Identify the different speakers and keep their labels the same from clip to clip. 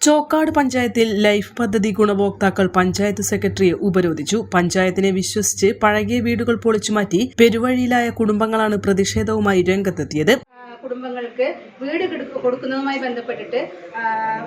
Speaker 1: ചോക്കാട് പഞ്ചായത്തിൽ ലൈഫ് പദ്ധതി ഗുണഭോക്താക്കൾ പഞ്ചായത്ത് സെക്രട്ടറിയെ ഉപരോധിച്ചു. പഞ്ചായത്തിനെ വിശ്വസിച്ച് പഴകിയ വീടുകൾ പൊളിച്ചുമാറ്റി പെരുവഴിയിലായ കുടുംബങ്ങളാണ് പ്രതിഷേധവുമായി രംഗത്തെത്തിയത്.
Speaker 2: കുടുംബങ്ങൾക്ക് വീട് കിട- കൊടുക്കുന്നതുമായി ബന്ധപ്പെട്ടിട്ട്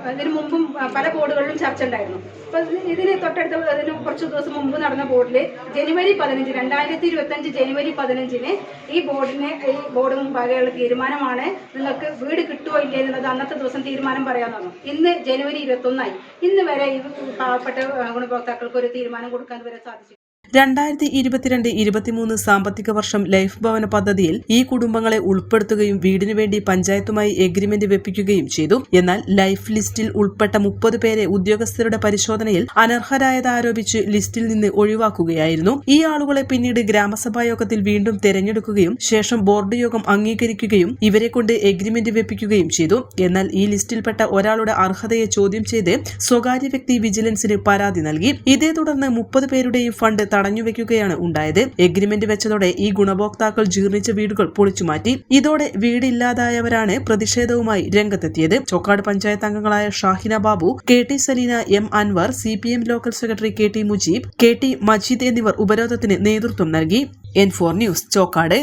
Speaker 2: അതിന് മുമ്പും പല ബോർഡുകളിലും ചർച്ച ഉണ്ടായിരുന്നു. അപ്പൊ ഇത് ഇതിന് തൊട്ടടുത്ത അതിന് കുറച്ച് ദിവസം മുമ്പ് നടന്ന ബോർഡിൽ ജനുവരി പതിനഞ്ച് രണ്ടായിരത്തി ഇരുപത്തി അഞ്ച് ജനുവരി പതിനഞ്ചിന് ഈ ബോർഡിന് ഈ ബോർഡ് മുമ്പാകെയുള്ള തീരുമാനമാണ് നിങ്ങൾക്ക് വീട് കിട്ടുമോ ഇല്ലേ എന്നുള്ളത് അന്നത്തെ ദിവസം തീരുമാനം പറയാൻ തന്നു. ഇന്ന് ജനുവരി ഇരുപത്തി ഒന്നായി ഇന്ന് വരെ ഈ പാവപ്പെട്ട ഗുണഭോക്താക്കൾക്ക് ഒരു തീരുമാനം കൊടുക്കാൻ വരെ സാധിച്ചു
Speaker 1: രണ്ടായിരത്തി ഇരുപത്തിരണ്ട് ഇരുപത്തിമൂന്ന് സാമ്പത്തിക വർഷം ലൈഫ് ഭവന പദ്ധതിയിൽ ഈ കുടുംബങ്ങളെ ഉൾപ്പെടുത്തുകയും വീടിനു വേണ്ടി പഞ്ചായത്തുമായി എഗ്രിമെന്റ് വെപ്പിക്കുകയും ചെയ്തു. എന്നാൽ ലൈഫ് ലിസ്റ്റിൽ ഉൾപ്പെട്ട മുപ്പത് പേരെ ഉദ്യോഗസ്ഥരുടെ പരിശോധനയിൽ അനർഹരായതാരോപിച്ച് ലിസ്റ്റിൽ നിന്ന് ഒഴിവാക്കുകയായിരുന്നു. ഈ ആളുകളെ പിന്നീട് ഗ്രാമസഭാ യോഗത്തിൽ വീണ്ടും തെരഞ്ഞെടുക്കുകയും ശേഷം ബോർഡ് യോഗം അംഗീകരിക്കുകയും ഇവരെ കൊണ്ട് എഗ്രിമെന്റ് വെപ്പിക്കുകയും ചെയ്തു. എന്നാൽ ഈ ലിസ്റ്റിൽപ്പെട്ട ഒരാളുടെ അർഹതയെ ചോദ്യം ചെയ്ത് സ്വകാര്യ വ്യക്തി വിജിലൻസിന് പരാതി നൽകി. ഇതേ തുടർന്ന് മുപ്പത് പേരുടെയും ഫണ്ട് തടഞ്ഞുവെക്കുകയാണ് ഉണ്ടായത്. എഗ്രിമെന്റ് വെച്ചതോടെ ഈ ഗുണഭോക്താക്കൾ ജീർണിച്ച വീടുകൾ പൊളിച്ചുമാറ്റി ഇതോടെ വീടില്ലാതായവരാണ് പ്രതിഷേധവുമായി രംഗത്തെത്തിയത്. ചോക്കാട് പഞ്ചായത്ത് അംഗങ്ങളായ Shahina Babu K T Saleena M Anwar C P M local secretary K T Mujeeb K T Majeed എന്നിവർ ഉപരോധത്തിന് നേതൃത്വം നൽകി. N four news Chokkad.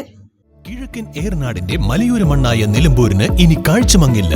Speaker 3: കിഴക്കൻ ഏർനാടിന്റെ മലയോര മണ്ണായ നിലമ്പൂരിന് ഇനി കാഴ്ചമങ്ങില്ല.